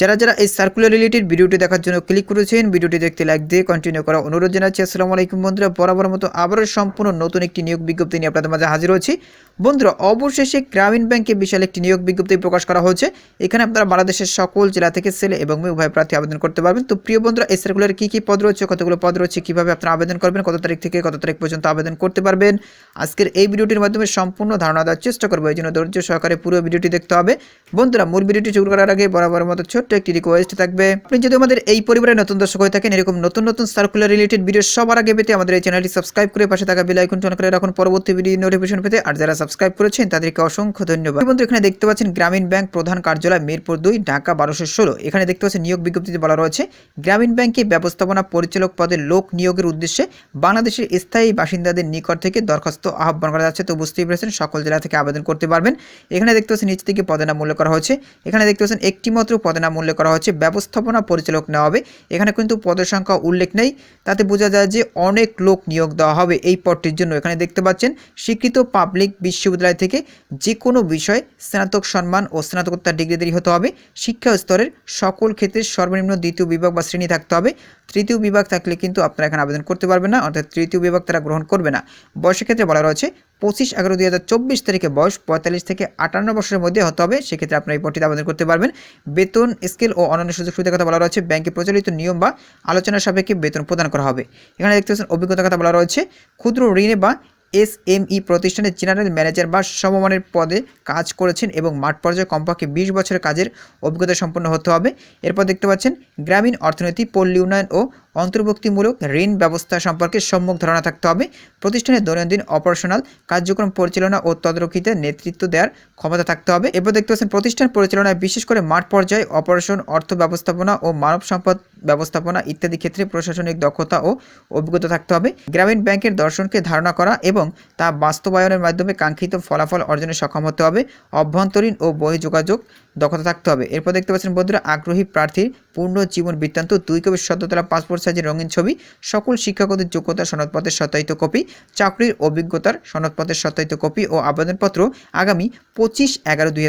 যারা যারা এই সার্কুলার রিলেটেড ভিডিওটি দেখার জন্য ক্লিক করেছেন, ভিডিওটি দেখতে লাইক দিয়ে কন্টিনিউ করা অনুরোধ জানাচ্ছি। আসসালামু আলাইকুম বন্ধুরা, বরাবর মতো আবারও সম্পূর্ণ নতুন একটি নিয়োগ বিজ্ঞপ্তি নিয়ে আপনাদের মাঝে হাজির হয়েছি। বন্ধুরা, অবশেষে গ্রামীণ ব্যাংকে বিশাল একটি নিয়োগ বিজ্ঞপ্তি প্রকাশ করা হয়েছে। এখানে আপনারা বাংলাদেশের সকল জেলা থেকে ছেলে এবং মেয়ে উভয় প্রার্থী আবেদন করতে পারবেন। তো প্রিয় বন্ধুরা, এই সার্কুলারে কী কী পদ রয়েছে, কতগুলো পদ রয়েছে, কীভাবে আপনারা আবেদন করবেন, কত তারিখ থেকে কত তারিখ পর্যন্ত আবেদন করতে পারবেন? আজকের এই ভিডিওটির মাধ্যমে সম্পূর্ণ ধারণা দেওয়ার চেষ্টা করব। এই জন্য ধৈর্য সহকারে পুরো ভিডিওটি দেখতে হবে। বন্ধুরা, মূল ভিডিওটি শুরু করার আগে বরাবর মতো ছোট্ট একটি রিকোয়েস্ট থাকবে। আপনি যদি আমাদের এই পরিবারের নতুন দর্শক হয়ে থাকেন, এরকম নতুন নতুন সার্কুলার রিলেটেড ভিডিও সবার আগে পেতে আমাদের এই চ্যানেলটি সাবস্ক্রাইব করে পাশে থাকা বেল আইকনটি অন করে রাখুন। পরবর্তী ভিডিও নোটিফিকেশন পেতে আর যারা সাবস্ক্রাইব করেছেন, তাদেরকে অসংখ্য ধন্যবাদ। বন্ধু, এখানে দেখতে পাচ্ছেন গ্রামীণ ব্যাংক প্রধান কার্যালয়, মিরপুর দুই, ঢাকা বারোশো ষোলো। এখানে দেখতে পাচ্ছেন নিয়োগ বিজ্ঞপ্তিতে বলা রয়েছে, গ্রামীণ ব্যাংকে ব্যবস্থাপনা পরিচালক পদে লোক নিয়োগের উদ্দেশ্যে বাংলাদেশের স্থায়ী বাসিন্দাদের নিকট থেকে দরখাস্ত আহ্বান করা যাচ্ছে। তো বুঝতেই পেরেছেন, সকল জেলা থেকে আবেদন করতে পারবেন। এখানে দেখতে পাচ্ছেন নিচ থেকে পদে নাম উল্লেখ করা হয়েছে। এখানে দেখতে পাচ্ছেন একটি মাত্র পদে নাম উল্লেখ করা হচ্ছে, ব্যবস্থাপনা পরিচালক নেওয়া হবে। এখানে কিন্তু পদের সংখ্যা উল্লেখ নেই। তাতে বোঝা যায় যে অনেক লোক নিয়োগ দেওয়া হবে এই পদটির জন্য। এখানে দেখতে পাচ্ছেন, স্বীকৃত পাবলিক বিশ্ববিদ্যালয় থেকে যে কোনো বিষয় স্নাতক সম্মান ও স্নাতকোত্তর ডিগ্রিধারী হতে হবে। শিক্ষা স্তরের সকল ক্ষেত্রে সর্বনিম্ন দ্বিতীয় বিভাগ বা শ্রেণি থাকতে হবে। তৃতীয় বিভাগ থাকলে কিন্তু আপনারা এখানে আবেদন করতে পারবেন না, অর্থাৎ তৃতীয় বিভাগ তারা গ্রহণ করবে না। বয়সের ক্ষেত্রে বলা রয়েছে পঁচিশ এগারো দুই হাজার চব্বিশ তারিখে বয়স পঁয়তাল্লিশ থেকে আটান্ন বছরের মধ্যে হতে হবে। সেক্ষেত্রে আপনারা এই পদটিতে আবেদন করতে পারবেন। বেতন, স্কেল ও অন্যান্য সুযোগ সুবিধার কথা বলা রয়েছে। ব্যাংকে প্রচলিত নিয়ম বা আলোচনার সাপেক্ষে বেতন প্রদান করা হবে। এখানে দেখতে পাচ্ছেন অভিজ্ঞতার কথা বলা রয়েছে। ক্ষুদ্র ঋণে বা এস এম ই প্রতিষ্ঠানের জেনারেল ম্যানেজার বা সমমানের পদে কাজ করেছেন এবং মাঠ পর্যায়ে কমপক্ষে বিশ বছরের কাজের অভিজ্ঞতা সম্পন্ন হতে হবে। এরপর দেখতে পাচ্ছেন, গ্রামীণ অর্থনীতি, পল্লী উন্নয়ন ও অন্তর্ভুক্তিমূলক ঋণ ব্যবস্থা সম্পর্কে সম্মুখ ধারণা থাকতে হবে। প্রতিষ্ঠানের দৈনন্দিন অপারেশনাল কার্যক্রম পরিচালনা ও তদারকিতে নেতৃত্ব দেওয়ার ক্ষমতা থাকতে হবে। এরপর দেখতে পাচ্ছেন, প্রতিষ্ঠান পরিচালনায় বিশেষ করে মাঠ পর্যায়ে অপারেশন, অর্থ ব্যবস্থাপনা ও মানব সম্পদ ব্যবস্থাপনা ইত্যাদি ক্ষেত্রে প্রশাসনিক দক্ষতা ও অভিজ্ঞতা থাকতে হবে। গ্রামীণ ব্যাংকের দর্শনকে ধারণা করা এবং তা বাস্তবায়নের মাধ্যমে কাঙ্ক্ষিত ফলাফল অর্জনে সক্ষম হতে হবে। অভ্যন্তরীণ ও বহিঃযোগাযোগ দক্ষতা থাকতে হবে। এরপর দেখতে পাচ্ছেন, বন্ধুরা, আগ্রহী প্রার্থীর পূর্ণ জীবন বৃত্তান্ত দুই কপি সদ্যতলা পাসপোর্ট সাইজের রঙিন ছবি, সকল শিক্ষাগতের যোগ্যতা সনদপত্রের সত্যায়িত কপি, চাকরির অভিজ্ঞতার সনদপত্রের সত্যায়িত কপি ও আবেদনপত্র আগামী পঁচিশ এগারো দুই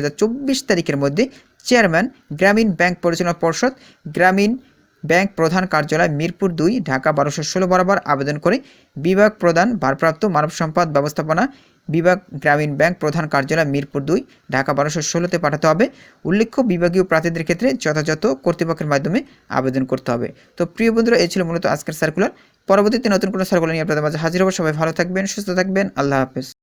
তারিখের মধ্যে চেয়ারম্যান, গ্রামীণ ব্যাংক পরিচালনা পর্ষদ, গ্রামীণ ব্যাংক প্রধান কার্যালয় মিরপুর দুই, ঢাকা বারোশো ষোলো বরাবর আবেদন করে বিভাগ প্রদান ভারপ্রাপ্ত মানব সম্পদ ব্যবস্থাপনা বিভাগ গ্রামীণ ব্যাংক প্রধান কার্যালয় মিরপুর দুই, ঢাকা বারোশো ষোলোতে পাঠাতে হবে। উল্লেখ্য, বিভাগীয় প্রার্থীদের ক্ষেত্রে যথাযথ কর্তৃপক্ষের মাধ্যমে আবেদন করতে হবে। তো প্রিয় বন্ধুরা, এই ছিল মূলত আজকের সার্কুলার পরবর্তীতে নতুন কোনো সার্কুলার নিয়ে আপনাদের মাঝে হাজির হব। সবাই ভালো থাকবেন, সুস্থ থাকবেন। আল্লাহ হাফেজ।